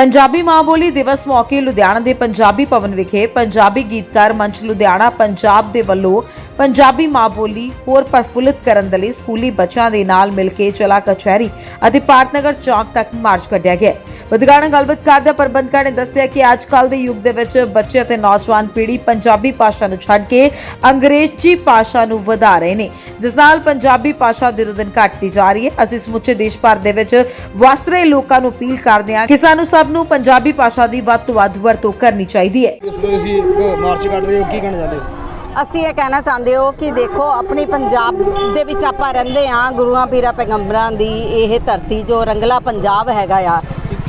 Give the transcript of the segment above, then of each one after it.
ਪੰਜਾਬੀ ਮਾਂ ਬੋਲੀ ਦਿਵਸ ਮੌਕੇ ਲੁਧਿਆਣਾ ਦੇ ਪੰਜਾਬੀ ਭਵਨ ਵਿਖੇ ਪੰਜਾਬੀ ਗੀਤਕਾਰ ਮੰਚ ਲੁਧਿਆਣਾ ਪੰਜਾਬ ਦੇ ਵੱਲੋਂ ਪੰਜਾਬੀ ਮਾਂ ਬੋਲੀ ਹੋਰ ਪ੍ਰਫੁੱਲਿਤ ਕਰਨ ਦੇ ਲਈ ਸਕੂਲੀ ਬੱਚਿਆਂ ਦੇ ਨਾਲ ਮਿਲ ਕੇ ਚਲਾ ਕਚਹਿਰੀ ਅਤੇ ਪਾਰਟਨਗਰ ਚੌਕ ਤੱਕ ਮਾਰਚ ਕੱਢਿਆ ਗਿਆ ਵਿਦਗਾਣਾ ਗੱਲਬਾਤ ਕਰਦੇ ਪ੍ਰਬੰਧਕਾਂ ਨੇ ਦੱਸਿਆ ਕਿ ਅੱਜ ਕੱਲ ਦੇ ਯੁੱਗ ਦੇ ਵਿੱਚ ਬੱਚੇ ਅਤੇ ਨੌਜਵਾਨ ਪੀੜ੍ਹੀ ਪੰਜਾਬੀ ਭਾਸ਼ਾ ਨੂੰ ਛੱਡ ਕੇ ਅੰਗਰੇਜ਼ੀ ਭਾਸ਼ਾ ਨੂੰ ਵਧਾ ਰਹੇ ਨੇ, ਜਿਸ ਨਾਲ ਪੰਜਾਬੀ ਭਾਸ਼ਾ ਦਿਨੋ ਦਿਨ ਘਟਦੀ ਜਾ ਰਹੀ ਹੈ। ਅਸੀਂ ਸਮੁੱਚੇ ਦੇਸ਼ ਭਰ ਦੇ ਵਿੱਚ ਵਸ ਰਹੇ ਲੋਕਾਂ ਨੂੰ ਅਪੀਲ ਕਰਦੇ ਹਾਂ ਕਿ ਸਾਨੂੰ ਸਭ ਨੂੰ ਪੰਜਾਬੀ ਭਾਸ਼ਾ ਦੀ ਵੱਧ ਤੋਂ ਵੱਧ ਵਰਤੋਂ ਕਰਨੀ ਚਾਹੀਦੀ ਹੈ। ਇਸ ਲਈ ਤੁਸੀਂ ਇੱਕ ਮਾਰਚ ਕੱਢ ਰਹੇ ਹੋ। ਕੀ ਕਹਿਣਾ ਚਾਹੁੰਦੇ ਹੋ? ਅਸੀਂ ਇਹ ਕਹਿਣਾ ਚਾਹੁੰਦੇ ਹੋ ਕਿ ਦੇਖੋ, ਆਪਣੀ ਪੰਜਾਬ ਦੇ ਵਿੱਚ ਆਪਾਂ ਰਹਿੰਦੇ ਆ ਗੁਰੂਆਂ, ਪੀਰਾਂ, ਪੈਗੰਬਰਾਂ ਦੀ ਇਹ ਧਰਤੀ ਜੋ ਰੰਗਲਾ ਪੰਜਾਬ ਹੈਗਾ ਆ,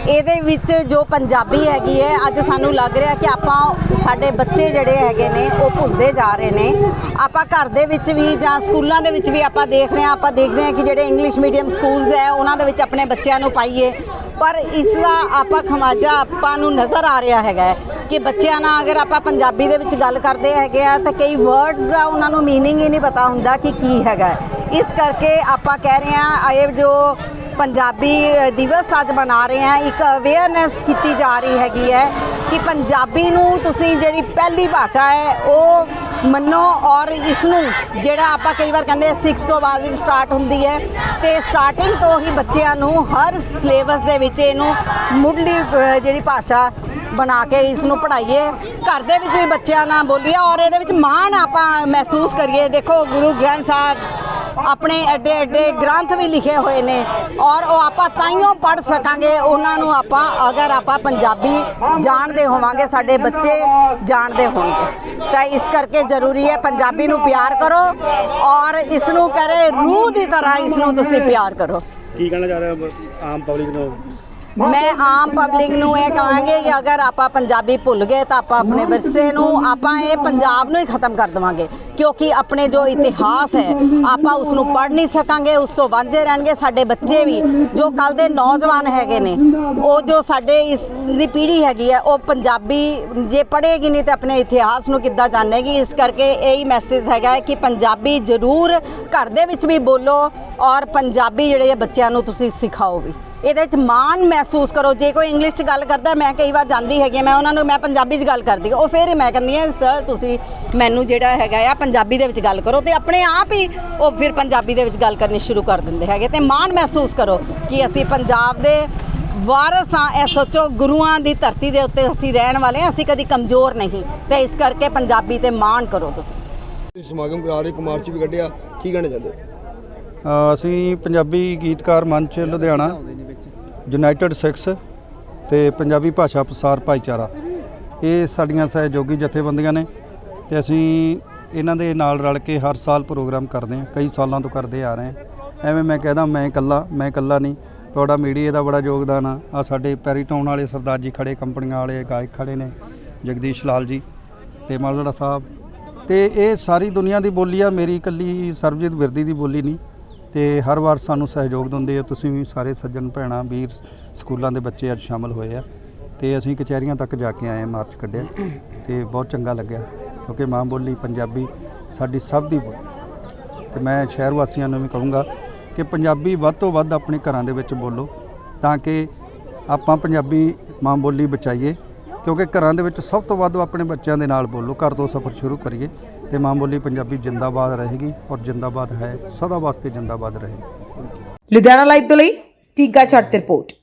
ਇਹਦੇ ਵਿੱਚ ਜੋ ਪੰਜਾਬੀ ਹੈਗੀ ਹੈ, ਅੱਜ ਸਾਨੂੰ ਲੱਗ ਰਿਹਾ ਕਿ ਆਪਾਂ ਸਾਡੇ ਬੱਚੇ ਜਿਹੜੇ ਹੈਗੇ ਨੇ, ਉਹ ਭੁੱਲਦੇ ਜਾ ਰਹੇ ਨੇ। ਆਪਾਂ ਘਰ ਦੇ ਵਿੱਚ ਵੀ ਜਾਂ ਸਕੂਲਾਂ ਦੇ ਵਿੱਚ ਵੀ ਆਪਾਂ ਦੇਖ ਰਹੇ ਆ ਆਪਾਂ ਦੇਖਦੇ ਆ ਕਿ ਜਿਹੜੇ ਇੰਗਲਿਸ਼ ਮੀਡੀਅਮ ਸਕੂਲਸ ਹੈ, ਉਹਨਾਂ ਦੇ ਵਿੱਚ ਆਪਣੇ ਬੱਚਿਆਂ ਨੂੰ ਪਾਈਏ। ਪਰ ਇਸ ਦਾ ਆਪਾਂ ਖਮਾਜਾ ਆਪਾਂ ਨੂੰ ਨਜ਼ਰ ਆ ਰਿਹਾ ਹੈਗਾ ਹੈ। ਕਿ ਬੱਚਿਆਂ ਨਾਲ ਅਗਰ ਆਪਾਂ ਪੰਜਾਬੀ ਦੇ ਵਿੱਚ ਗੱਲ ਕਰਦੇ ਹੈਗੇ ਆ ਤਾਂ ਕਈ ਵਰਡਸ ਦਾ ਉਹਨਾਂ ਨੂੰ मीनिंग ਹੀ ਨਹੀਂ ਪਤਾ ਹੁੰਦਾ ਕਿ ਕੀ ਹੈਗਾ ਹੈ। ਇਸ ਕਰਕੇ ਆਪਾਂ ਕਹਿ ਰਹੇ ਆ ਇਹ ਜੋ ਪੰਜਾਬੀ ਦਿਵਸ ਅੱਜ ਮਨਾ ਰਹੇ ਆ ਇੱਕ ਅਵੇਅਰਨੈਸ ਕੀਤੀ ਜਾ ਰਹੀ ਹੈਗੀ ਹੈ ਕਿ ਪੰਜਾਬੀ ਨੂੰ ਤੁਸੀਂ ਜਿਹੜੀ ਪਹਿਲੀ ਭਾਸ਼ਾ ਹੈ ਉਹ ਮੰਨੋ ਔਰ ਇਸ ਨੂੰ ਜਿਹੜਾ ਆਪਾਂ ਕਈ ਵਾਰ ਕਹਿੰਦੇ 6 ਤੋਂ ਬਾਅਦ ਵਿੱਚ ਸਟਾਰਟ ਹੁੰਦੀ ਹੈ ਤੇ ਸਟਾਰਟਿੰਗ ਤੋਂ ਹੀ ਬੱਚਿਆਂ ਨੂੰ ਹਰ ਸਿਲੇਬਸ ਦੇ ਵਿੱਚ ਇਹਨੂੰ ਮੁੱਢਲੀ ਅ, ਜਿਹੜੀ ਭਾਸ਼ਾ ਬਣਾ ਕੇ ਇਸ ਨੂੰ ਪੜ੍ਹਾਈਏ। ਘਰ ਦੇ ਵਿੱਚ ਵੀ ਬੱਚਿਆਂ ਨਾਲ ਬੋਲੀਏ ਔਰ ਇਹਦੇ ਵਿੱਚ ਮਾਣ ਆਪਾਂ ਮਹਿਸੂਸ ਕਰੀਏ। ਦੇਖੋ, ਗੁਰੂ ਗ੍ਰੰਥ ਸਾਹਿਬ ਆਪਣੇ ਐਡੇ ਐਡੇ ਗ੍ਰੰਥ ਵੀ ਲਿਖੇ ਹੋਏ ਨੇ ਔਰ ਉਹ ਆਪਾਂ ਤਾਈਓ ਪੜ੍ਹ ਸਕਾਂਗੇ। ਉਹਨਾਂ ਨੂੰ ਆਪਾਂ ਅਗਰ ਆਪਾਂ ਪੰਜਾਬੀ ਜਾਣਦੇ ਹੋਵਾਂਗੇ, ਸਾਡੇ ਬੱਚੇ ਜਾਣਦੇ ਹੋਣਗੇ। ਤਾਂ ਇਸ ਕਰਕੇ ਜ਼ਰੂਰੀ ਹੈ ਪੰਜਾਬੀ ਨੂੰ ਪਿਆਰ ਕਰੋ ਔਰ ਇਸ ਨੂੰ ਕਰੇ ਰੂਹ ਦੀ ਤਰ੍ਹਾਂ ਇਸ ਨੂੰ ਤੁਸੀਂ ਪਿਆਰ ਕਰੋ। ਕੀ ਕਹਿਣਾ ਚਾਹ ਰਹੇ ਹੋ ਆਮ ਪਬਲਿਕ ਨੂੰ? ਮੈਂ ਆਮ ਪਬਲਿਕ ਨੂੰ ਇਹ ਕਹਾਂਗੇ ਕਿ ਅਗਰ ਆਪਾਂ ਪੰਜਾਬੀ ਭੁੱਲ ਗਏ ਤਾਂ ਆਪਾਂ ਆਪਣੇ ਵਿਰਸੇ ਨੂੰ, ਆਪਾਂ ਇਹ ਪੰਜਾਬ ਨੂੰ ਹੀ ਖਤਮ ਕਰ ਦੇਵਾਂਗੇ। ਕਿਉਂਕਿ ਆਪਣੇ ਜੋ ਇਤਿਹਾਸ ਹੈ, ਆਪਾਂ ਉਸ ਨੂੰ ਪੜ੍ਹ ਨਹੀਂ ਸਕਾਂਗੇ, ਉਸ ਤੋਂ ਵਾਂਝੇ ਰਹਿਣਗੇ ਸਾਡੇ ਬੱਚੇ ਵੀ, ਜੋ ਕੱਲ ਦੇ ਨੌਜਵਾਨ ਹੈਗੇ ਨੇ। ਉਹ ਜੋ ਸਾਡੇ ਇਸ ਦੀ ਪੀੜ੍ਹੀ ਹੈਗੀ ਹੈ, ਉਹ ਪੰਜਾਬੀ ਜੇ ਪੜ੍ਹੇਗੀ ਨਹੀਂ ਤਾਂ ਆਪਣੇ ਇਤਿਹਾਸ ਨੂੰ ਕਿੱਦਾਂ ਜਾਣੇਗੀ? ਇਸ ਕਰਕੇ ਇਹੀ ਮੈਸੇਜ ਹੈਗਾ ਕਿ ਪੰਜਾਬੀ ਜ਼ਰੂਰ ਘਰ ਦੇ ਵਿੱਚ ਵੀ ਬੋਲੋ ਔਰ ਪੰਜਾਬੀ ਜਿਹੜੇ ਆ ਬੱਚਿਆਂ ਨੂੰ ਤੁਸੀਂ ਸਿਖਾਓ ਵੀ। ਇਹਦੇ ਵਿੱਚ ਮਾਣ ਮਹਿਸੂਸ ਕਰੋ। ਜੇ ਕੋਈ ਇੰਗਲਿਸ਼ 'ਚ ਗੱਲ ਕਰਦਾ ਮੈਂ ਕਈ ਵਾਰ ਜਾਂਦੀ ਹੈਗੀ ਮੈਂ ਉਹਨਾਂ ਨੂੰ ਮੈਂ ਪੰਜਾਬੀ 'ਚ ਗੱਲ ਕਰਦੀ। ਉਹ ਫਿਰ ਹੀ ਮੈਂ ਕਹਿੰਦੀ ਹਾਂ ਸਰ ਤੁਸੀਂ ਮੈਨੂੰ ਜਿਹੜਾ ਹੈਗਾ ਆ ਪੰਜਾਬੀ ਦੇ ਵਿੱਚ ਗੱਲ ਕਰੋ। ਤੇ ਆਪਣੇ ਆਪ ਹੀ ਉਹ ਫਿਰ ਪੰਜਾਬੀ ਦੇ ਵਿੱਚ ਗੱਲ ਕਰਨੀ ਸ਼ੁਰੂ ਕਰ ਦਿੰਦੇ ਹੈਗੇ। ਤੇ ਮਾਣ ਮਹਿਸੂਸ ਕਰੋ ਕਿ ਅਸੀਂ ਪੰਜਾਬ ਦੇ ਵਾਰਸ ਹਾਂ ਇਹ ਸੋਚੋ ਗੁਰੂਆਂ ਦੀ ਧਰਤੀ ਦੇ ਉੱਤੇ ਅਸੀਂ ਰਹਿਣ ਵਾਲੇ ਹਾਂ ਅਸੀਂ ਕਦੀ ਕਮਜ਼ੋਰ ਨਹੀਂ। ਤੇ ਇਸ ਕਰਕੇ ਪੰਜਾਬੀ ਤੇ ਮਾਣ ਕਰੋ ਤੁਸੀਂ। ਸਮਾਗਮ ਕਰਾ ਰਹੇ ਇੱਕ ਮਾਰਚ ਵੀ ਕੱਢਿਆ। ਕੀ ਕਹਿਣਾ ਚਾਹੁੰਦੇ ਹੋ? ਅਸੀਂ ਪੰਜਾਬੀ ਗੀਤਕਾਰ ਮੰਚ ਲੁਧਿਆਣਾ ਯੂਨਾਈਟਿਡ ਸਿਕਸ ਤੇ ਪੰਜਾਬੀ ਭਾਸ਼ਾ ਪ੍ਰਸਾਰ ਭਾਈਚਾਰਾ। ਇਹ ਸਾਡੀਆਂ ਸਹਿਯੋਗੀ ਜਥੇਬੰਦੀਆਂ ਨੇ ਤੇ ਅਸੀਂ ਇਹਨਾਂ ਦੇ ਨਾਲ ਰਲ ਕੇ ਹਰ ਸਾਲ ਪ੍ਰੋਗਰਾਮ ਕਰਦੇ ਹਾਂ, ਕਈ ਸਾਲਾਂ ਤੋਂ ਕਰਦੇ ਆ ਰਹੇ ਹਾਂ। ਐਵੇਂ ਮੈਂ ਕਹਿੰਦਾ, ਮੈਂ ਇਕੱਲਾ ਮੈਂ ਇਕੱਲਾ ਨਹੀਂ, ਤੁਹਾਡਾ ਮੀਡੀਆ ਦਾ ਬੜਾ ਯੋਗਦਾਨ ਆ। ਆ ਸਾਡੇ ਪੈਰੀਟਾਊਨ ਵਾਲੇ ਸਰਦਾਰ ਜੀ ਖੜੇ, ਕੰਪਨੀਆਂ ਵਾਲੇ ਗਾਇਕ ਖੜੇ ਨੇ, ਜਗਦੀਸ਼ ਲਾਲ ਜੀ ਤੇ ਮਾਲੜਾ ਸਾਹਿਬ। ਤੇ ਇਹ ਸਾਰੀ ਦੁਨੀਆ ਦੀ ਬੋਲੀ ਆ, ਮੇਰੀ ਇਕੱਲੀ ਸਰਬਜੀਤ ਬਿਰਦੀ ਦੀ ਬੋਲੀ ਨਹੀਂ। ਤੇ ਹਰ ਵਾਰ ਸਾਨੂੰ ਸਹਿਯੋਗ ਦਿੰਦੇ ਆ। ਤੁਸੀਂ ਵੀ ਸਾਰੇ ਸੱਜਣ ਭੈਣਾਂ, ਵੀਰ ਸਕੂਲਾਂ ਦੇ ਬੱਚੇ ਅੱਜ ਸ਼ਾਮਲ ਹੋਏ ਆ। ਤੇ ਅਸੀਂ ਕਚਹਿਰੀਆਂ ਤੱਕ ਜਾ ਕੇ ਆਏ ਮਾਰਚ ਕੱਢਿਆ। ਤੇ ਬਹੁਤ ਚੰਗਾ ਲੱਗਿਆ, ਕਿਉਂਕਿ ਮਾਂ ਬੋਲੀ ਪੰਜਾਬੀ ਸਾਡੀ ਸਭ ਦੀ ਬੋਲੀ। ਤੇ ਮੈਂ ਸ਼ਹਿਰ ਵਾਸੀਆਂ ਨੂੰ ਵੀ ਕਹੂੰਗਾ ਕਿ ਪੰਜਾਬੀ ਵੱਧ ਤੋਂ ਵੱਧ ਆਪਣੇ ਘਰਾਂ ਦੇ ਵਿੱਚ ਬੋਲੋ, ਤਾਂ ਕਿ ਆਪਾਂ ਪੰਜਾਬੀ ਮਾਂ ਬੋਲੀ ਬਚਾਈਏ। ਕਿਉਂਕਿ ਘਰਾਂ ਦੇ ਵਿੱਚ ਸਭ ਤੋਂ ਵੱਧ ਆਪਣੇ ਬੱਚਿਆਂ ਦੇ ਨਾਲ ਬੋਲੋ। ਘਰ ਤੋਂ ਸਫ਼ਰ ਸ਼ੁਰੂ ਕਰੀਏ ਤੇ ਮਾਂ ਬੋਲੀ ਪੰਜਾਬੀ ਜਿੰਦਾਬਾਦ ਰਹੇਗੀ ਔਰ ਜਿੰਦਾਬਾਦ ਹੈ, ਸਦਾ ਵਾਸਤੇ ਜਿੰਦਾਬਾਦ ਰਹੇਗੀ। ਲੁਧਿਆਣਾ ਲਾਈਵ ਤੋਂ ਲਈ ਟੀਕਾ ਛੱਟ ਰਿਪੋਰਟ।